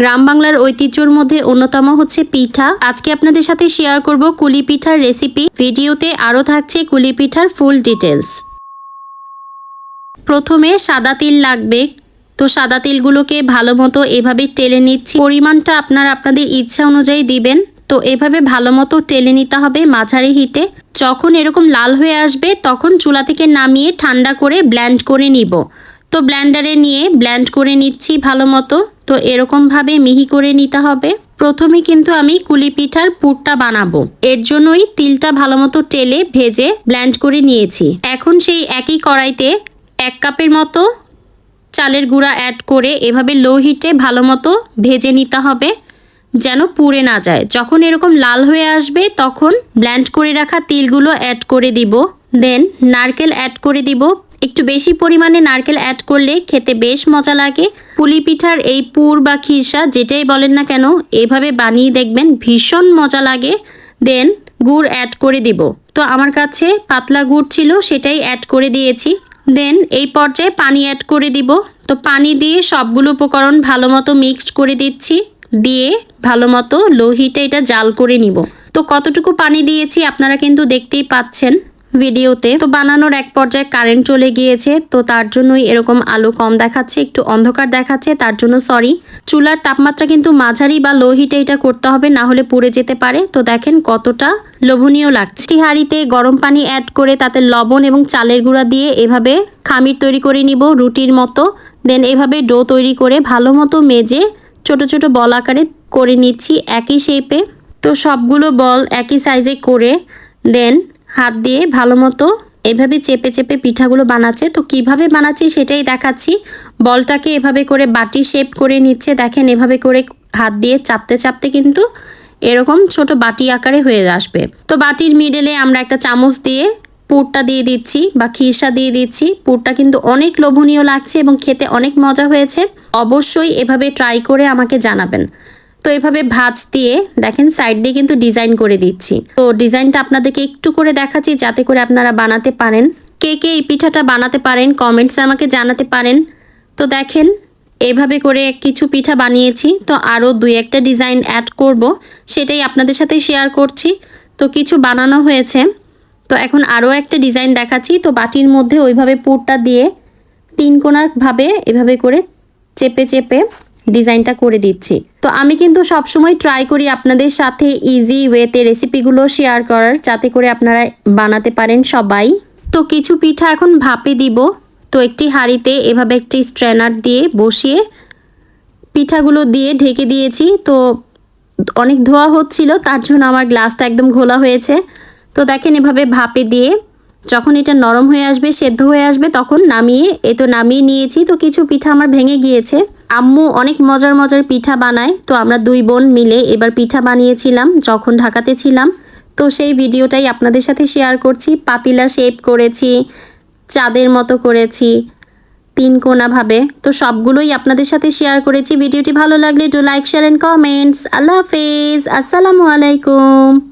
গ্রাম বাংলার ঐতিহ্যর মধ্যে অন্যতম হচ্ছে পিঠা। আজকে আপনাদের সাথে শেয়ার করব কুলি পিঠার রেসিপি ভিডিওতে আরও থাকছে কুলি পিঠার ফুল ডিটেলস প্রথমে সাদা তিল লাগবে। তো সাদা তিলগুলোকে ভালো মতো এভাবে টেলে নিচ্ছি। পরিমাণটা আপনার আপনাদের ইচ্ছা অনুযায়ী দিবেন। তো এভাবে ভালো মতো টেলে নিতে হবে মাঝারি হিটে। যখন এরকম লাল হয়ে আসবে, তখন চুলা থেকে নামিয়ে ঠান্ডা করে ব্ল্যান্ড করে নিব। তো ব্ল্যান্ডারে নিয়ে ব্ল্যান্ড করে নিচ্ছি ভালো মতো তো এরকমভাবে মিহি করে নিতে হবে। প্রথমে কিন্তু আমি কুলি পিঠার পুরটা বানাবো। এর জন্যই তিলটা ভালো মতো টেলে ভেজে ব্ল্যান্ড করে নিয়েছি। এখন সেই একই কড়াইতে এক কাপের মতো চালের গুঁড়া অ্যাড করে এভাবে লো হিটে ভালো মতো ভেজে নিতে হবে, যেন পুড়ে না যায়। যখন এরকম লাল হয়ে আসবে, তখন ব্ল্যান্ড করে রাখা তিলগুলো অ্যাড করে দিব। দেন নারকেল অ্যাড করে দিব একটু বেশি পরিমাণে নারকেল অ্যাড করলে খেতে বেশ মজা লাগে। পুলি পিঠার এই পুর বা খিরসা যেটাই বলেন না কেন, এভাবে বানিয়ে দেখবেন ভীষণ মজা লাগে। দেন গুড় অ্যাড করে দিব। তো আমার কাছে পাতলা গুড় ছিল, সেটাই অ্যাড করে দিয়েছি। দেন এই পর্যায়ে পানি অ্যাড করে দিব। তো পানি দিয়ে সবগুলো উপকরণ ভালো মতো মিক্সড করে দিচ্ছি। দিয়ে ভালো মতো লো হিটে এটা জাল করে নিব। তো কতটুকু পানি দিয়েছি আপনারা কিন্তু দেখতেই পাচ্ছেন। ভিডিওতে। তো বানানোর এক পর্যায়ে কারেন্ট চলে গিয়েছে, তো তার জন্যই এরকম আলো কম দেখাচ্ছে, একটু অন্ধকার দেখাচ্ছে, তার জন্য সরি চুলার তাপমাত্রা কিন্তু মাঝারি বা লো হিটে এটা করতে হবে, না হলে পুড়ে যেতে পারে। তো দেখেন কতটা লোভনীয় লাগছে। একটি হাঁড়িতে গরম পানি অ্যাড করে তাতে লবণ এবং চালের গুঁড়া দিয়ে এভাবে খামির তৈরি করে নিব, রুটির মতো। দেন এভাবে ডো তৈরি করে ভালো মতো মেজে ছোট ছোট বল আকারে করে নিচ্ছি একই শেপে তো সবগুলো বল একই সাইজে করে দেন হাত দিয়ে ভালো মতো এভাবে চেপে চেপে পিঠাগুলো বানাচ্ছে। তো কীভাবে বানাচ্ছি সেটাই দেখাচ্ছি। বলটাকে এভাবে করে বাটি শেপ করে নিচ্ছে। দেখেন এভাবে করে হাত দিয়ে চাপতে চাপতে কিন্তু এরকম ছোট বাটি আকারে হয়ে আসবে। তো বাটির মিডলে আমরা একটা চামচ দিয়ে পুরটা দিয়ে দিচ্ছি বা খিরসা দিয়ে দিচ্ছি। পুরটা কিন্তু অনেক লোভনীয় লাগছে এবং খেতে অনেক মজা হয়েছে। অবশ্যই এভাবে ট্রাই করে আমাকে জানাবেন। তো এভাবে ভাজ দিয়ে দেখেন সাইড দিয়ে কিন্তু ডিজাইন করে দিচ্ছি। তো ডিজাইনটা আপনাদেরকে একটু করে দেখাচ্ছি যাতে করে আপনারা বানাতে পারেন। কে কে এই পিঠাটা বানাতে পারেন কমেন্টসে আমাকে জানাতে পারেন। তো দেখেন এইভাবে করে কিছু পিঠা বানিয়েছি। তো আরও দুই একটা ডিজাইন অ্যাড করব, সেটাই আপনাদের সাথে শেয়ার করছি। তো কিছু বানানো হয়েছে। তো এখন আরও একটা ডিজাইন দেখাচ্ছি। তো বাটির মধ্যে ওইভাবে পুরটা দিয়ে তিন কোণাভাবে এভাবে করে চেপে চেপে ডিজাইনটা করে দিচ্ছি। তো আমি কিন্তু সবসময় ট্রাই করি আপনাদের সাথে ইজি ওয়েতে রেসিপিগুলো শেয়ার করার, যাতে করে আপনারা বানাতে পারেন সবাই। তো কিছু পিঠা এখন ভাপে দিব। তো একটি হাঁড়িতে এভাবে একটি স্ট্রেনার দিয়ে বসিয়ে পিঠাগুলো দিয়ে ঢেকে দিয়েছি। তো অনেক ধোয়া হচ্ছিল, তার জন্য আমার গ্লাসটা একদম ঘোলা হয়েছে। তো দেখেন এভাবে ভাপে দিয়ে যখন এটা নরম হয়ে আসবে, সেদ্ধ হয়ে আসবে, তখন নামিয়ে, এ তো নামিয়ে নিয়েছি, তো কিছু পিঠা আমার ভেঙে গিয়েছে। আম্মু অনেক মজার মজার পিঠা বানায়, তো আমরা দুই বোন মিলে এবার পিঠা বানিয়েছিলাম, যখন ঢাকাতে ছিলাম। তো সেই ভিডিওটাই আপনাদের সাথে শেয়ার করছি, পাতিলা শেপ করেছি, চাঁদের মতো করেছি, তিন কোনাভাবে তো সবগুলোই আপনাদের সাথে শেয়ার করেছি, ভিডিওটি ভালো লাগলে do like share and comments আল্লাহ হাফেজ, আসসালামু আলাইকুম।